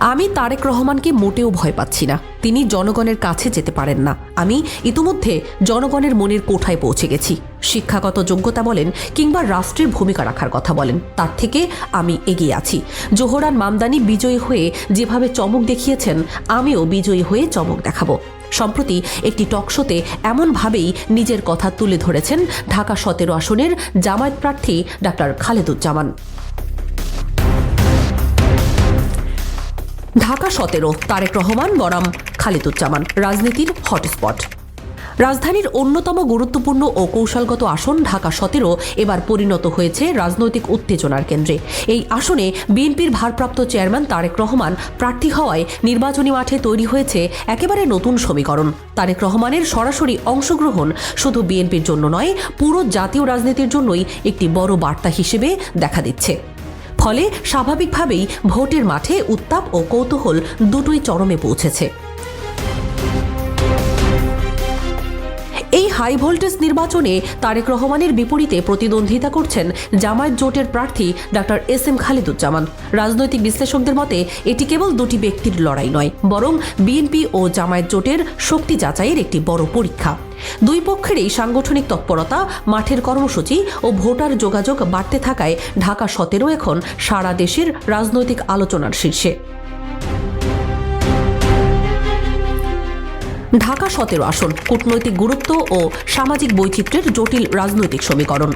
আমি তারেক রহমানকে মোটেও ভয় পাচ্ছি না। তিনি জনগণের কাছে যেতে পারেন না। আমি ইতিমধ্যে জনগণের মনের কোঠায় পৌঁছে গেছি। শিক্ষাগত যোগ্যতা বলেন কিংবা রাষ্ট্রের ভূমিকা রাখার কথা বলেন, তার থেকে আমি এগিয়ে আছি। জোহরান মামদানি বিজয়ী হয়ে যেভাবে চমক দেখিয়েছেন, আমিও বিজয়ী হয়ে চমক দেখাবো। সম্প্রতি একটি টকশোতে এমনভাবেই নিজের কথা তুলে ধরেছেন ঢাকা সতেরো আসনের জামায়াত প্রার্থী ডাক্তার খালেদুজ্জামান। ঢাকা সতেরো, তারেক রহমান, বনাম খালিদুজ্জামান, রাজনীতির হটস্পট। রাজধানীর অন্যতম গুরুত্বপূর্ণ ও কৌশলগত আসন ঢাকা সতেরো, এবার পরিণত হয়েছে রাজনৈতিক উত্তেজনার কেন্দ্রে। এই আসনে বিএনপির ভারপ্রাপ্ত চেয়ারম্যান তারেক রহমান প্রার্থী হওয়ায় নির্বাচনী মাঠে তৈরি হয়েছে একেবারে নতুন সমীকরণ। তারেক রহমানের সরাসরি অংশগ্রহণ শুধু বিএনপির জন্য নয়, পুরো জাতীয় রাজনীতির জন্যই একটি বড় বার্তা হিসেবে দেখা দিচ্ছে। ফলে স্বাভাবিকভাবেই ভোটের মাঠে উত্তাপ ও কৌতূহল দুটোই চরমে পৌঁছেছে। এই হাই ভোল্টেজ নির্বাচনে তারেক রহমানের বিপরীতে প্রতিদ্বন্দ্বিতা করছেন জামায়াত জোটের প্রার্থী ডাক্তার এস এম খালিদুজ্জামান। রাজনৈতিক বিশ্লেষকদের মতে, এটি কেবল দুটি ব্যক্তির লড়াই নয়, বরং বিএনপি ও জামায়াত জোটের শক্তি যাচাইয়ের একটি বড় পরীক্ষা। দুই পক্ষেরই সাংগঠনিক তৎপরতা, মাঠের কর্মসূচি ও ভোটার যোগাযোগ বাড়তে থাকায় ঢাকা সতেরো এখন সারা দেশের রাজনৈতিক আলোচনার শীর্ষে। ঢাকা সতেরো আসন, কূটনৈতিক গুরুত্ব ও সামাজিক বৈচিত্র্যের জটিল রাজনৈতিক সমীকরণ।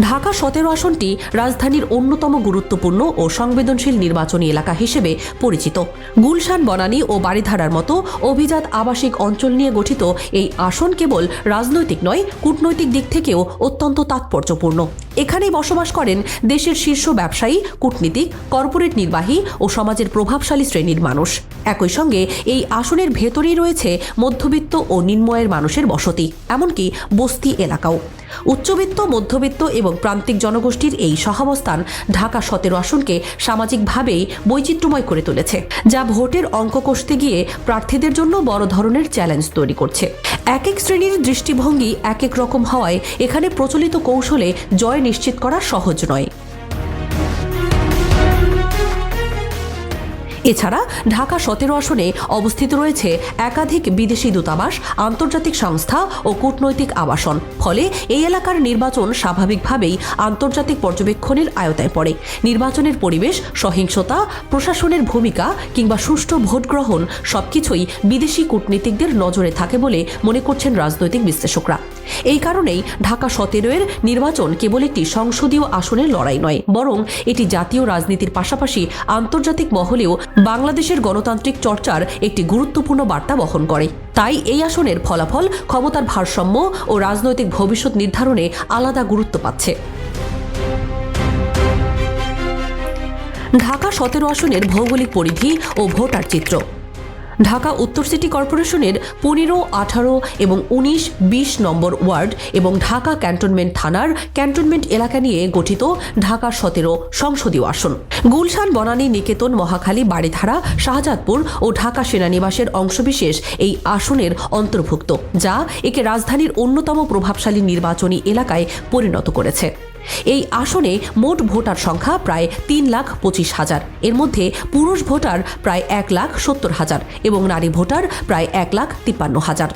ঢাকা সতেরো আসনটি রাজধানীর অন্যতম গুরুত্বপূর্ণ ও সংবেদনশীল নির্বাচনী এলাকা হিসেবে পরিচিত। গুলশান, বনানী ও বাড়িধারার মতো অভিজাত আবাসিক অঞ্চল নিয়ে গঠিত এই আসন কেবল রাজনৈতিক নয়, কূটনৈতিক দিক থেকেও অত্যন্ত তাৎপর্যপূর্ণ। এখানেই বসবাস করেন দেশের শীর্ষ ব্যবসায়ী, কূটনীতিক, কর্পোরেট নির্বাহী ও সমাজের প্রভাবশালী শ্রেণির মানুষ। একই সঙ্গে এই আসনের ভেতরেই রয়েছে মধ্যবিত্ত ও নিম্নয়ের মানুষের বসতি, এমনকি বস্তি এলাকাও। উচ্চবিত্ত, মধ্যবিত্ত এবং প্রান্তিক জনগোষ্ঠীর এই সহাবস্থান ঢাকা সতেরো আসনকে সামাজিকভাবেই বৈচিত্র্যময় করে তুলেছে, যা ভোটের অঙ্ক কষতে গিয়ে প্রার্থীদের জন্য বড় ধরনের চ্যালেঞ্জ তৈরি করছে। এক এক শ্রেণির দৃষ্টিভঙ্গি এক এক রকম হওয়ায় এখানে প্রচলিত কৌশলে জয় নিশ্চিত করা সহজ নয়। এছাড়া ঢাকা সতেরো আসনে অবস্থিত রয়েছে একাধিক বিদেশি দূতাবাস, আন্তর্জাতিক সংস্থা ও কূটনৈতিক আবাসন। ফলে এই এলাকার নির্বাচন স্বাভাবিকভাবেই আন্তর্জাতিক পর্যবেক্ষণের আয়তায় পড়ে। নির্বাচনের পরিবেশ, সহিংসতা, প্রশাসনের ভূমিকা কিংবা সুষ্ঠু ভোট গ্রহণ সবকিছুই বিদেশি কূটনীতিকদের নজরে থাকে বলে মনে করছেন রাজনৈতিক বিশ্লেষকরা। এই কারণেই ঢাকা সতেরো এর নির্বাচন কেবল একটি সংসদীয় আসনের লড়াই নয়, বরং এটি জাতীয় রাজনীতির পাশাপাশি আন্তর্জাতিক মহলেও বাংলাদেশের গণতান্ত্রিক চর্চার একটি গুরুত্বপূর্ণ বার্তা বহন করে। তাই এই আসনের ফলাফল, ক্ষমতার ভারসাম্য ও রাজনৈতিক ভবিষ্যৎ নির্ধারণে আলাদা গুরুত্ব পাচ্ছে। ঢাকা সতেরো আসনের ভৌগোলিক পরিধি ও ভোটার চিত্র। ঢাকা উত্তর সিটি কর্পোরেশনের পনেরো, আঠারো এবং উনিশ, বিশ নম্বর ওয়ার্ড এবং ঢাকা ক্যান্টনমেন্ট থানার ক্যান্টনমেন্ট এলাকা নিয়ে গঠিত ঢাকা সতেরো সংসদীয় আসন। গুলশান, বনানী, নিকেতন, মহাখালী বাড়িধারা শাহজাদপুর ও ঢাকা সেনানিবাসের অংশবিশেষ এই আসনের অন্তর্ভুক্ত, যা একে রাজধানীর অন্যতম প্রভাবশালী নির্বাচনী এলাকায় পরিণত করেছে। এই আসনে মোট ভোটার সংখ্যা প্রায় তিন লাখ পঁচিশ হাজার। এর মধ্যে পুরুষ ভোটার প্রায় এক লাখ সত্তর হাজার এবং নারী ভোটার প্রায় এক লাখ তিপ্পান্ন হাজার।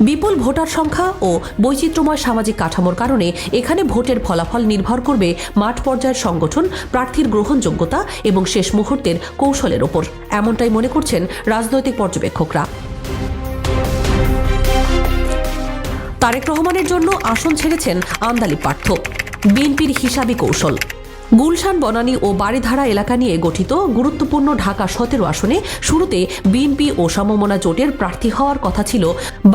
বিপুল ভোটার সংখ্যা ও বৈচিত্র্যময় সামাজিক কাঠামোর কারণে এখানে ভোটের ফলাফল নির্ভর করবে মাঠ পর্যায়ের সংগঠন, প্রার্থীর গ্রহণযোগ্যতা এবং শেষ মুহূর্তের কৌশলের ওপর। এমনটাই মনে করছেন রাজনৈতিক পর্যবেক্ষকরা। তারেক রহমানের জন্য আসন ছেড়েছেন আন্দালি পার্থ। বিএনপির হিসাবে কৌশল। গুলশান, বনানী ও বাড়িধারা এলাকা নিয়ে গঠিত গুরুত্বপূর্ণ ঢাকা সতেরো আসনে শুরুতে বিএনপি ও সমমনা জোটের প্রার্থী হওয়ার কথা ছিল।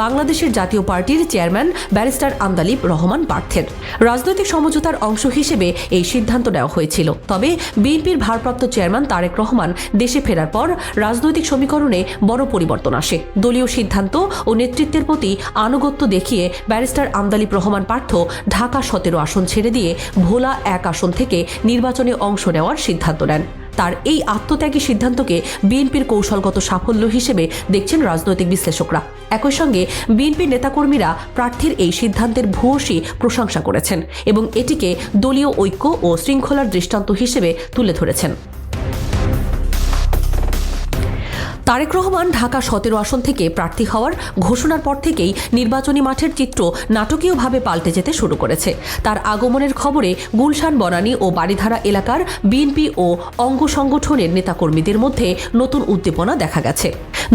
বাংলাদেশের জাতীয় পার্টির চেয়ারম্যান ব্যারিস্টার আন্দালিব রহমান পার্থের। রাজনৈতিক সমঝোতার অংশ হিসেবে এই সিদ্ধান্ত নেওয়া হয়েছিল। তবে বিএনপির ভারপ্রাপ্ত চেয়ারম্যান তারেক রহমান দেশে ফেরার পর রাজনৈতিক সমীকরণে বড় পরিবর্তন আসে। দলীয় সিদ্ধান্ত ও নেতৃত্বের প্রতি আনুগত্য দেখিয়ে ব্যারিস্টার আমদালিব রহমান পার্থ ঢাকা সতেরো আসন ছেড়ে দিয়ে ভোলা এক আসন থেকে নির্বাচনে অংশ নেওয়ার সিদ্ধান্ত নেন। তার এই আত্মত্যাগী সিদ্ধান্তকে বিএনপির কৌশলগত সাফল্য হিসেবে দেখছেন রাজনৈতিক বিশ্লেষকরা। একই সঙ্গে বিএনপির নেতাকর্মীরা প্রার্থীর এই সিদ্ধান্তের ভূয়সী প্রশংসা করেছেন এবং এটিকে দলীয় ঐক্য ও শৃঙ্খলার দৃষ্টান্ত হিসেবে তুলে ধরেছেন। তারেক রহমান ঢাকা সতেরো আসন থেকে প্রার্থী হওয়ার ঘোষণার পর থেকেই নির্বাচনী মাঠের চিত্র নাটকীয়ভাবে পাল্টে যেতে শুরু করেছে। তার আগমনের খবরে গুলশান, বনানী ও বাড়িধারা এলাকার বিএনপি ও অঙ্গ সংগঠনের নেতাকর্মীদের মধ্যে নতুন উদ্দীপনা দেখা গেছে।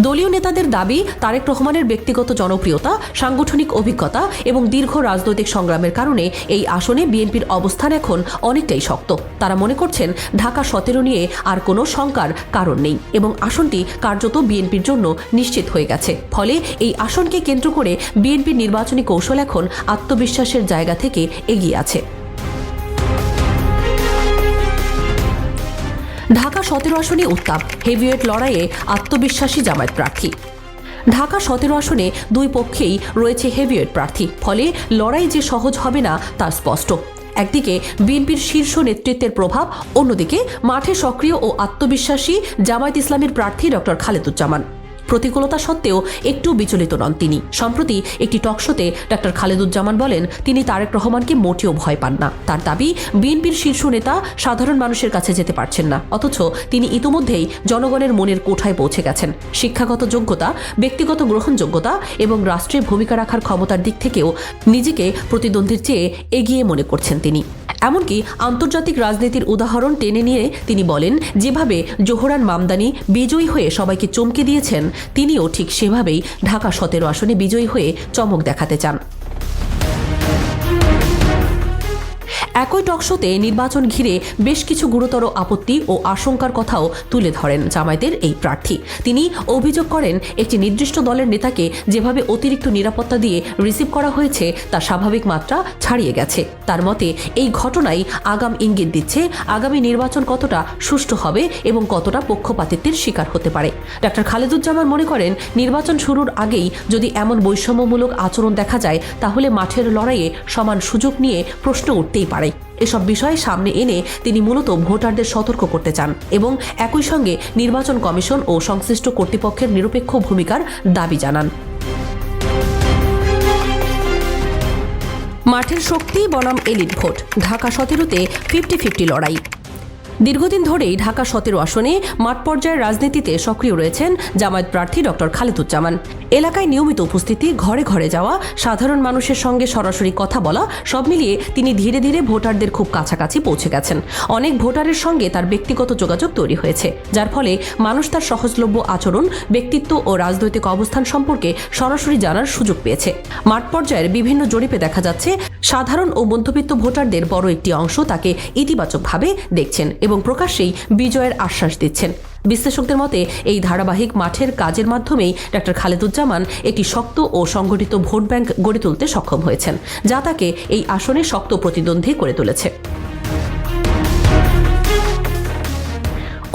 দলীয় নেতাদের দাবি, তারেক রহমানের ব্যক্তিগত জনপ্রিয়তা, সাংগঠনিক অভিজ্ঞতা এবং দীর্ঘ রাজনৈতিক সংগ্রামের কারণে এই আসনে বিএনপির অবস্থান এখন অনেকটাই শক্ত। তারা মনে করছেন, ঢাকা সতেরো নিয়ে আর কোনো শঙ্কার কারণ নেই এবং আসনটি কার্যত বিএনপির জন্য নিশ্চিত হয়ে গেছে। ফলে এই আসনকে কেন্দ্র করে বিএনপির নির্বাচনী কৌশল এখন আত্মবিশ্বাসের জায়গা থেকে এগিয়ে আছে। ঢাকা সতেরো আসনে উত্তাপ, হেভিওয়েট লড়াইয়ে আত্মবিশ্বাসী জামায়াত প্রার্থী। ঢাকা সতেরো আসনে দুই পক্ষেই রয়েছে হেভিওয়েট প্রার্থী, ফলে লড়াই যে সহজ হবে না, তা স্পষ্ট। একদিকে বিএনপির শীর্ষ নেতৃত্বের প্রভাব, অন্যদিকে মাঠে সক্রিয় ও আত্মবিশ্বাসী জামায়াত ইসলামের প্রার্থী ডক্টর খালেদুজ্জামান। প্রতিকূলতা সত্ত্বেও একটু বিচলিত নন তিনি। সম্প্রতি একটি টকশোতে ডাক্তার খালেদুজ্জামান বলেন, তিনি তারেক রহমানকে মোটেও ভয় পান না। তার দাবি, বিএনপির শীর্ষ নেতা সাধারণ মানুষের কাছে যেতে পারছেন না। অথচ তিনি ইতোমধ্যেই জনগণের মনের কোঠায় পৌঁছে গেছেন। শিক্ষাগত যোগ্যতা, ব্যক্তিগত গ্রহণযোগ্যতা এবং রাষ্ট্রে ভূমিকা রাখার ক্ষমতার দিক থেকেও নিজেকে প্রতিদ্বন্দ্বীর চেয়ে এগিয়ে মনে করছেন তিনি। এমনকি আন্তর্জাতিক রাজনীতির উদাহরণ টেনে নিয়ে তিনি বলেন, যেভাবে জোহরান মামদানি বিজয়ী হয়ে সবাইকে চমকে দিয়েছেন, তিনিও ঠিক সেভাবেই ঢাকা সতেরো আসনে বিজয়ী হয়ে চমক দেখাতে চান। একই টকশোতে নির্বাচন ঘিরে বেশ কিছু গুরুতর আপত্তি ও আশঙ্কার কথাও তুলে ধরেন জামায়াতের এই প্রার্থী। তিনি অভিযোগ করেন, একটি নির্দিষ্ট দলের নেতাকে যেভাবে অতিরিক্ত নিরাপত্তা দিয়ে রিসিভ করা হয়েছে, তা স্বাভাবিক মাত্রা ছাড়িয়ে গেছে। তার মতে, এই ঘটনাই আগাম ইঙ্গিত দিচ্ছে আগামী নির্বাচন কতটা সুষ্ঠু হবে এবং কতটা পক্ষপাতিত্বের শিকার হতে পারে। ডক্টর খালেদুজ্জামান মনে করেন, নির্বাচন শুরুর আগেই যদি এমন বৈষম্যমূলক আচরণ দেখা যায়, তাহলে মাঠের লড়াইয়ে সমান সুযোগ নিয়ে প্রশ্ন উঠতেই পারে। এসব বিষয় সামনে এনে তিনি মূলত ভোটারদের সতর্ক করতে চান এবং একই সঙ্গে নির্বাচন কমিশন ও সংশ্লিষ্ট কর্তৃপক্ষের নিরপেক্ষ ভূমিকার দাবি জানান। মাঠের শক্তি, বনাম, এলিট ভোট। ঢাকা সতেরোতে ফিফটি ফিফটি লড়াই। দীর্ঘদিন ধরেই ঢাকা সতেরো আসনে মাঠ পর্যায়ের রাজনীতিতে সক্রিয় রয়েছেন জামায়াত প্রার্থী ডক্টর খালেদুজ্জামান। এলাকায় নিয়মিত উপস্থিতি, ঘরে ঘরে যাওয়া, সাধারণ মানুষের সঙ্গে সরাসরি কথা বলা, সব মিলিয়ে তিনি ধীরে ধীরে ভোটারদের খুব কাছাকাছি পৌঁছে গেছেন। অনেক ভোটারের সঙ্গে তার ব্যক্তিগত যোগাযোগ তৈরি হয়েছে, যার ফলে মানুষ তার সহজলভ্য আচরণ, ব্যক্তিত্ব ও রাজনৈতিক অবস্থান সম্পর্কে সরাসরি জানার সুযোগ পেয়েছে। মাঠ পর্যায়ের বিভিন্ন জরিপে দেখা যাচ্ছে সাধারণ ও মধ্যবিত্ত ভোটারদের বড় একটি অংশ তাকে ইতিবাচকভাবে দেখছেন এবং প্রকাশ্যেই বিজয়ের আশ্বাস দিচ্ছেন। বিশ্লেষকদের মতে, এই ধারাবাহিক মাঠের কাজের মাধ্যমেই ডক্টর খালেদুজ্জামান একটি শক্ত ও সংগঠিত ভোট ব্যাংক গড়ে তুলতে সক্ষম হয়েছেন, যা তাকে এই আসনে শক্ত প্রতিদ্বন্দ্বী করে তুলেছে।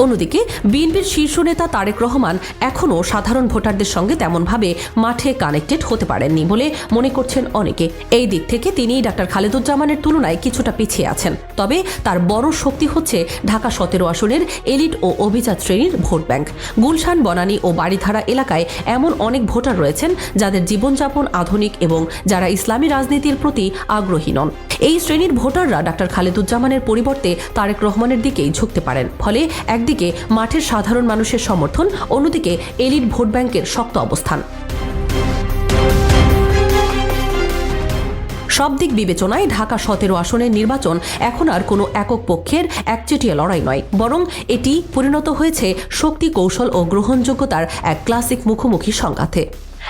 অন্যদিকে, বিএনপির শীর্ষ নেতা তারেক রহমান এখনও সাধারণ ভোটারদের সঙ্গে তেমনভাবে মাঠে কানেক্টেড হতে পারেননি বলে মনে করছেন অনেকে। এই দিক থেকে তিনি ডাক্তার খালেদুজ্জামানের তুলনায় কিছুটা পিছিয়ে আছেন। তবে তার বড় শক্তি হচ্ছে ঢাকা সতেরো আসনের এলিট ও অভিজাত শ্রেণির ভোট ব্যাংক। গুলশান, বনানী ও বাড়িধারা এলাকায় এমন অনেক ভোটার রয়েছেন যাদের জীবনযাপন আধুনিক এবং যারা ইসলামী রাজনীতির প্রতি আগ্রহী নন। এই শ্রেণির ভোটাররা ডাক্তার খালেদুজ্জামানের পরিবর্তে তারেক রহমানের দিকেই ঝুঁকতে পারেন। ফলে একদিকে মাঠের সাধারণ মানুষের সমর্থন, অন্যদিকে এলিট ভোট ব্যাংকের শক্ত অবস্থান। সব দিক বিবেচনায় ঢাকা সতেরো আসনের নির্বাচন এখন আর কোনো একক পক্ষের একচেটিয়া লড়াই নয়, বরং এটি পরিণত হয়েছে শক্তি কৌশল ও গ্রহণযোগ্যতার এক ক্লাসিক মুখোমুখি সংঘাতে।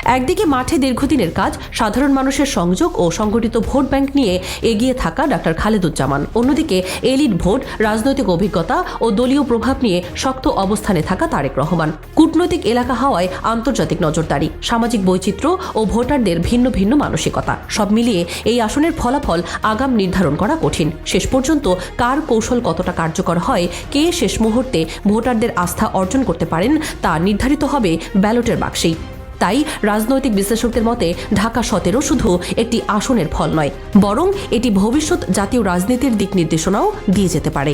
একদিকে মাঠে দীর্ঘদিনের কাজ, সাধারণ মানুষের সংযোগ ও সংগঠিত ভোট ব্যাংক নিয়ে এগিয়ে থাকা ডাক্তার খালেদুজ্জামান। অন্যদিকে এলিট ভোট, রাজনৈতিক অভিজ্ঞতা ও দলীয় প্রভাব নিয়ে শক্ত অবস্থানে থাকা তারেক রহমান। কূটনৈতিক এলাকা হওয়ায় আন্তর্জাতিক নজরদারি, সামাজিক বৈচিত্র্য ও ভোটারদের ভিন্ন ভিন্ন মানসিকতা, সব মিলিয়ে এই আসনের ফলাফল আগাম নির্ধারণ করা কঠিন। শেষ পর্যন্ত কার কৌশল কতটা কার্যকর হয়, কে শেষ মুহূর্তে ভোটারদের আস্থা অর্জন করতে পারেন, তা নির্ধারিত হবে ব্যালটের বাক্সেই। তাই রাজনৈতিক বিশ্লেষকদের মতে ঢাকা সতেরো শুধু একটি আসনের ফল নয়, বরং এটি ভবিষ্যৎ জাতীয় রাজনীতির দিক নির্দেশনাও দিয়ে যেতে পারে।